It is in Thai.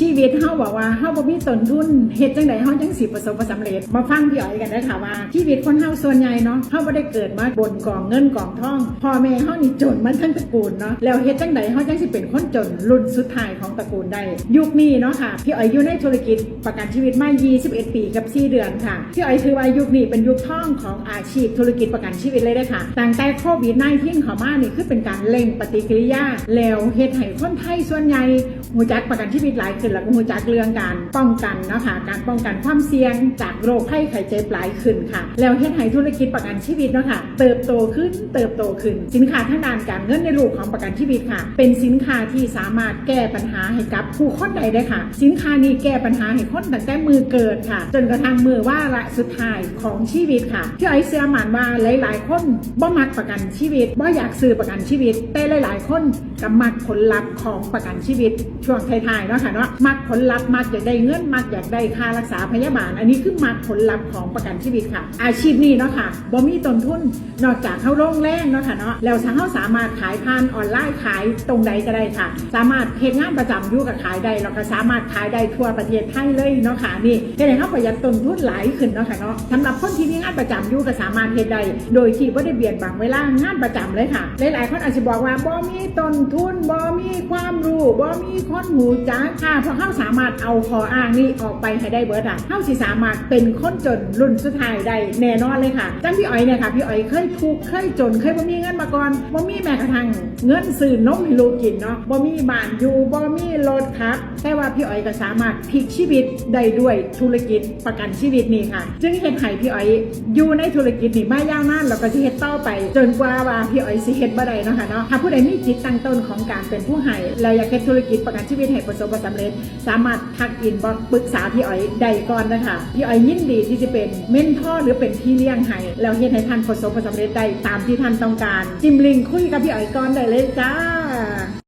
ชีวิตเฮาบอกว่าเฮาบ่มีต้นทุนเฮ็ดจังไดเฮาจังสิประสบความสำเร็จ มาฟังพี่อ๋อยกันได้ค่ะว่าชีวิตคนเฮาส่วนใหญ่เนาะเฮาบ่ได้เกิดมาบนกองเงินกองทองพ่อแม่เฮานี่จนมันทั้งตระกูลเนาะแล้วเฮ็ดจังไดเฮาจังสิเป็นคนจนรุ่นสุดท้ายของตระกูลได้ ยุคนี้เนาะค่ะพี่อ๋อยอยู่ในธุรกิจประกันชีวิตมา 21 ปีกับ 4 เดือนค่ะพี่อ๋อยถือว่ายุคนี้เป็นยุคทองของอาชีพธุรกิจประกันชีวิตเลยเด้ค่ะตั้งแต่โควิด19เข้ามานี่คือเป็นการเร่งปฏิกิริยาแล้วเฮ็ดให้คนไทยส่วนใหญ่หูจักประกันชีวิตหลายขึ้นแล้วก็หูจักเรื่องการป้องกันนะคะการป้องกันความเสี่ยงจากโรคภัยไข้เจ็บหลายขึ้นค่ะ แล้วเฮ็ดให้ธุรกิจประกันชีวิตเนาะค่ะเติบโตขึ้นเติบโตขึ้น สินค้าทางด้านการเงินในรูปของประกันชีวิตค่ะ เป็นสินค้าที่สามารถแก้ปัญหาให้กับผู้คนใดได้ค่ะ สินค้านี้แก้ปัญหาให้คนตั้งแต่มือเกิดค่ะ จนกระทั่งมือว่าระสุดท้ายของชีวิตค่ะที่ไอเสียหมันว่าหลาย ๆ คนบ่มักประกันชีวิตบ่อยากซื้อประกันชีวิต แต่หลาย ๆ คนก็มักผลลัพธ์ของประกันชีวิตช่วงท้ายๆเนาะค่ะเนาะมักผลลัพธ์มักอยากได้เงินมักอยากได้ค่ารักษาพยาบาล อันนี้คือมักผลลัพธ์ของประกันชีวิตค่ะ อาชีพนี้เนาะค่ะบ่มีต้นทุนนอกจากเข้าโรงแรงเนาะค่ะเนาะแล้วเขาสามารถขายผ่านออนไลน์ขายตรงใดก็ได้ค่ะ สามารถเฮ็ดงานประจำอยู่กับขายได้แล้วก็สามารถขายได้ทั่วประเทศไทยเลยเนาะค่ะนี่เฮ็ดให้เขาประหยัดต้นทุนหลายขึ้นเนาะค่ะเนาะสำหรับคนที่มีงานประจำอยู่ก็สามารถเฮ็ดได้โดยที่บ่ได้เบียดบังเวลางานประจำเลยค่ะหลายๆคนอาจจะบอกว่าบ่มีต้นทุนบ่มีความรู้บ่มีคนหูจักค่ะเพราะเข้าสามารถเอาขออ้างนี้ออกไปให้ได้เบิดอะเข้าสิสามารถเป็นคนจนรุ่นสุดท้ายได้แน่นอนเลยค่ะจังพี่อ๋อยเนี่ยค่ะพี่อ๋อยเคยทุกข์เคยจนเคยบ่มีเงินมาก่อนบ่มีแม้กระทั่งเงินซื้อนมให้ลูกกินเนาะบ่มีบ้านอยู่บ่มีรถครับแต่ว่าพี่อ๋อยก็สามารถพลิกชีวิตได้ด้วยธุรกิจประกันชีวิตนี่ค่ะ จึงเฮ็ดให้พี่อ๋อยอยู่ในธุรกิจนี่มายาวนานแล้วก็สิเฮ็ดต่อไป จนกว่าว่าพี่อ๋อยสิเฮ็ดบ่ได้เนาะค่ะเนาะถ้าผู้ใดมีจิตตั้งต้นของการเป็นผู้ให้แล้วอยากเฮ็ดธุรกิจประกันชีวิตให้ประสบความสำเร็จสามารถทักอินบอกปรึกษาพี่อ๋อยใดก่อนนะคะ พี่อ๋อยยินดีที่จะเป็นเมนทอร์หรือเป็นพี่เลี้ยงให้แล้วเฮ็ดให้ท่านประสบความสำเร็จได้ตามที่ท่านต้องการ จิมลิงคุยกับพี่อ๋อยก่อนได้เลยจ้า